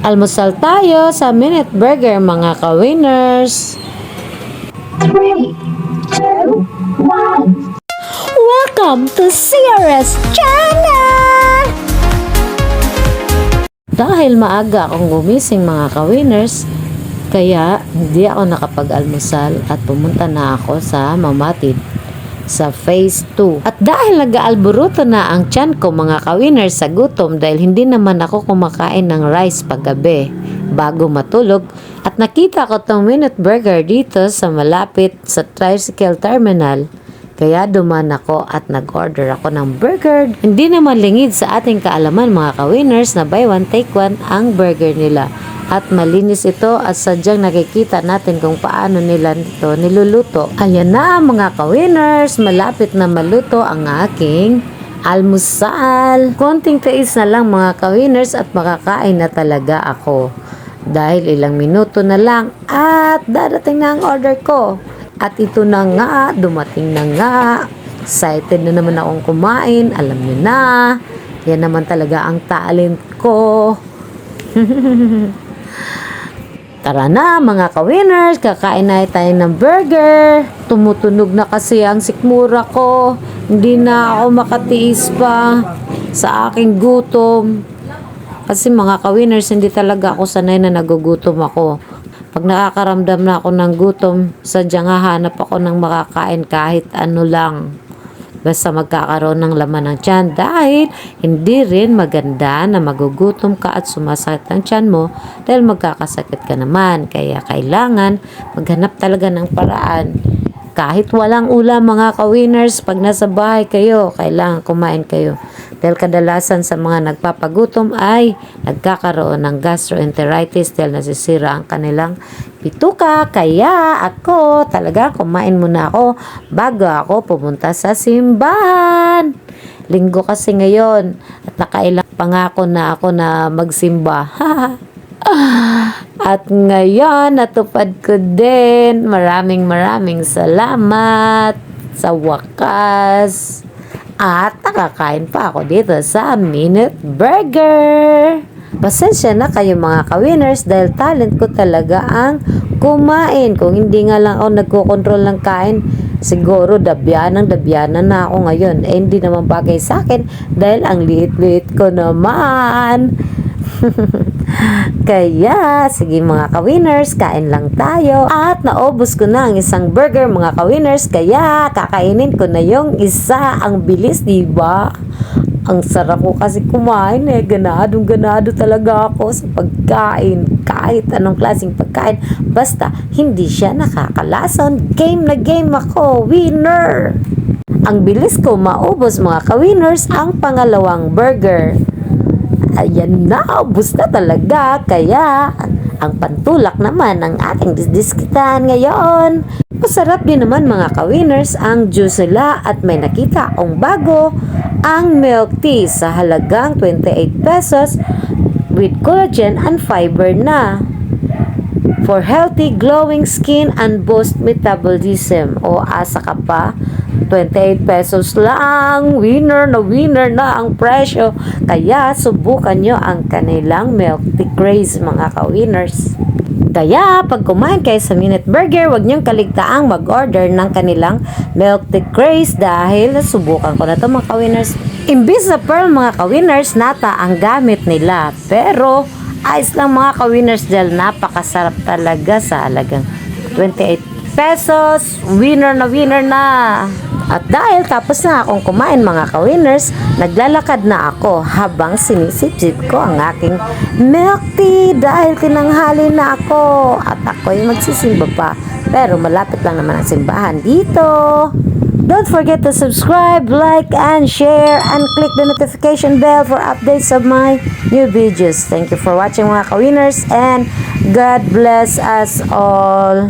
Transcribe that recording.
Almusal tayo sa Minute Burger mga ka-winners. Welcome to CRS Channel! Dahil maaga akong gumising mga ka-winners, kaya hindi ako nakapag-almusal at pumunta na ako sa Mamatid sa phase 2. At dahil nag-aalburuto na ang tiyan ko mga ka-winners sa gutom dahil hindi naman ako kumakain ng rice paggabi bago matulog at nakita ko tong minute burger dito sa malapit sa tricycle terminal kaya duman ako at nag-order ako ng burger. Hindi naman lingid sa ating kaalaman mga ka-winners na buy one take one ang burger nila. At malinis ito at sadyang nakikita natin kung paano nila ito niluluto. Ayan na mga ka-winners, malapit na maluto ang aking almusal. Konting tais na lang mga ka-winners at makakain na talaga ako. Dahil ilang minuto na lang at dadating na ang order ko. At ito na nga, dumating na nga. Excited na naman akong kumain. Alam niyo na. Yan naman talaga ang talent ko. Tara na mga ka-winners, kakain na tayo ng burger. Tumutunog na kasi ang sikmura ko. Hindi na ako makatiis pa sa aking gutom. Kasi mga ka-winners, hindi talaga ako sanay na nagugutom ako. Pag nakakaramdam na ako ng gutom, sadyang hahanap ako ng makakain kahit ano lang. Basta magkakaroon ng laman ng tiyan dahil hindi rin maganda na magugutom ka at sumasakit ang tiyan mo dahil magkakasakit ka naman. Kaya kailangan maghanap talaga ng paraan. Kahit walang ulam mga ka-winners, pag nasa bahay kayo, kailangan kumain kayo. Dahil kadalasan sa mga nagpapagutom ay nagkakaroon ng gastroenteritis dahil nasisira ang kanilang pituka. Kaya ako talaga kumain muna ako bago ako pumunta sa simbahan. Linggo kasi ngayon at nakailang pangako na ako na magsimba. At ngayon, natupad ko din. Maraming maraming salamat sa wakas. At nakakain pa ako dito sa Minute Burger. Pasensya na kayo mga ka-winners dahil talent ko talaga ang kumain. Kung hindi nga lang ako nagkocontrol ng kain, siguro dabyanan dabyanan na ako ngayon. Eh hindi naman bagay sa akin dahil ang liit-liit ko naman. Kaya, sige mga ka-winners, kain lang tayo. At naubos ko na ang isang burger mga ka-winners, kaya kakainin ko na yung isa. Ang bilis, di ba? Ang sarap ko kasi kumain eh. Ganadong ganado talaga ako sa pagkain. Kahit anong klaseng pagkain. Basta, hindi siya nakakalason. Game na game ako. Winner! Ang bilis ko maubos mga ka-winners ang pangalawang burger. Ayan na, ubus na talaga. Kaya, ang pantulak naman ng ating disdiskitan ngayon. Masarap din naman mga ka-winners ang juice nila at may nakita akong bago ang milk tea sa halagang 28 pesos with collagen and fiber na for healthy glowing skin and boost metabolism. O asa ka pa? 28 pesos lang. Winner na winner na ang presyo. Kaya subukan nyo ang kanilang milk tea craze mga ka-winners. Kaya, pag kumain kayo sa Minute Burger, huwag niyong kaligtaang mag-order ng kanilang milk tea craze dahil nasubukan ko na to mga ka-winners. Imbis na pearl mga ka-winners, nata ang gamit nila. Pero, ayos lang mga ka-winners dahil napakasarap talaga sa halagang 28 pesos. Winner na winner na! At dahil tapos na akong kumain mga ka-winners, naglalakad na ako habang sinisip-sip ko ang aking milk tea dahil tinanghali na ako at ako'y magsisimba pa. Pero malapit lang naman ang simbahan dito. Don't forget to subscribe, like, and share, and click the notification bell for updates of my new videos. Thank you for watching mga ka-winners and God bless us all.